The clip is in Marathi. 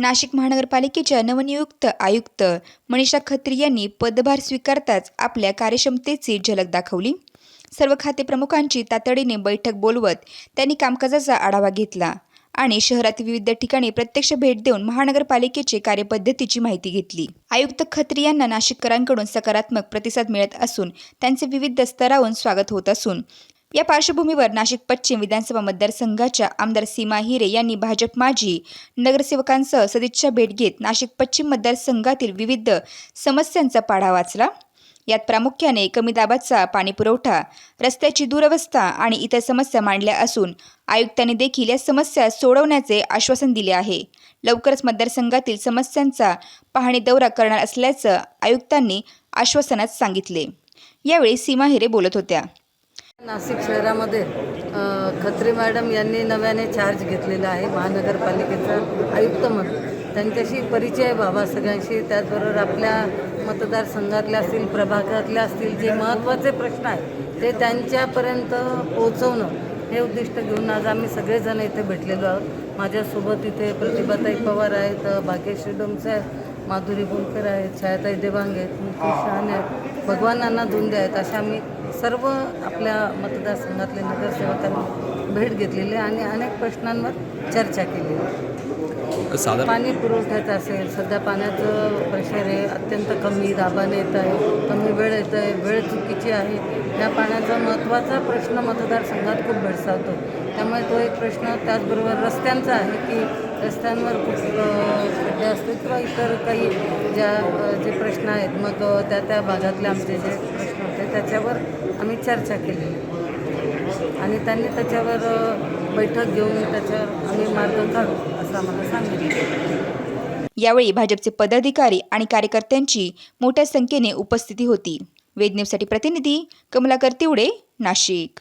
नाशिक महानगरपालिकेच्या नवनियुक्त आयुक्त मनीषा खत्री यांनी पदभार स्वीकारताच आपल्या कार्यक्षमतेची झलक दाखवली. सर्व खाते प्रमुखांची तातडीने बैठक बोलवत त्यांनी कामकाजाचा आढावा घेतला आणि शहरातील विविध ठिकाणी प्रत्यक्ष भेट देऊन महानगरपालिकेचे कार्यपद्धतीची माहिती घेतली. आयुक्त खत्री यांना नाशिककरांकडून सकारात्मक प्रतिसाद मिळत असून त्यांचे विविध स्तरावरून स्वागत होत असून या पार्श्वभूमीवर नाशिक पश्चिम विधानसभा मतदारसंघाच्या आमदार सीमा हिरे यांनी भाजप माजी नगरसेवकांसह सदिच्छा भेट घेत नाशिक पश्चिम मतदारसंघातील विविध समस्यांचा पाढा वाचला. यात प्रामुख्याने कमी दाबाचा पाणीपुरवठा रस्त्याची दुरवस्था आणि इतर समस्या मांडल्या असून आयुक्तांनी देखील या समस्या सोडवण्याचे आश्वासन दिले आहे. लवकरच मतदारसंघातील समस्यांचा पाहणी दौरा करणार असल्याचं आयुक्तांनी आश्वासनात सांगितले. यावेळी सीमा हिरे बोलत होत्या. नाशिक शहरामध्ये खत्री मॅडम यांनी नव्याने चार्ज घेतलेला आहे महानगरपालिकेचा आयुक्त म्हणून. त्यांच्याशी परिचय व्हावा सगळ्यांशी. त्याचबरोबर आपल्या मतदारसंघातले असतील प्रभागातले असतील जे महत्त्वाचे प्रश्न आहेत ते त्यांच्यापर्यंत पोहोचवणं हे उद्दिष्ट घेऊन आज आम्ही सगळेजण इथे भेटलेलो आहोत. माझ्यासोबत इथे प्रतिभाताई पवार आहेत भाग्यश्री डोमसे आहेत माधुरी बोलकर आहेत छायाताई देवांगे आहेत मुकेश शहाणे आहेत. भगवान नाना धुंदे आहेत. अशा आम्ही सर्व आपल्या मतदारसंघातले नगरसेवकांनी भेट घेतलेली आहे आणि अनेक प्रश्नांवर चर्चा केली पाणी पुरवठ्याचं असेल सध्या पाण्याचं प्रेशर आहे अत्यंत कमी दाबाने येत आहे कमी वेळ येत आहे वेळ चुकीची आहे. या पाण्याचा महत्त्वाचा प्रश्न मतदारसंघात खूप भेडसावतो. त्यामुळे तो एक प्रश्न त्याचबरोबर रस्त्यांचा आहे की रस्त्यांवर खूप अ, किंवा इतर काही ज्या जे प्रश्न आहेत मग त्या त्या भागातले आमचे जे प्रश्न होते त्याच्यावर आम्ही चर्चा केली. आणि त्यांनी त्याच्यावर बैठक घेऊन त्याच्यावर आम्ही मार्ग काढू असं आम्हाला सांगितलं. यावेळी भाजपचे पदाधिकारी आणि कार्यकर्त्यांची मोठ्या संख्येने उपस्थिती होती. वेद न्यूजसाठी प्रतिनिधी कमलाकर तिवडे नाशिक.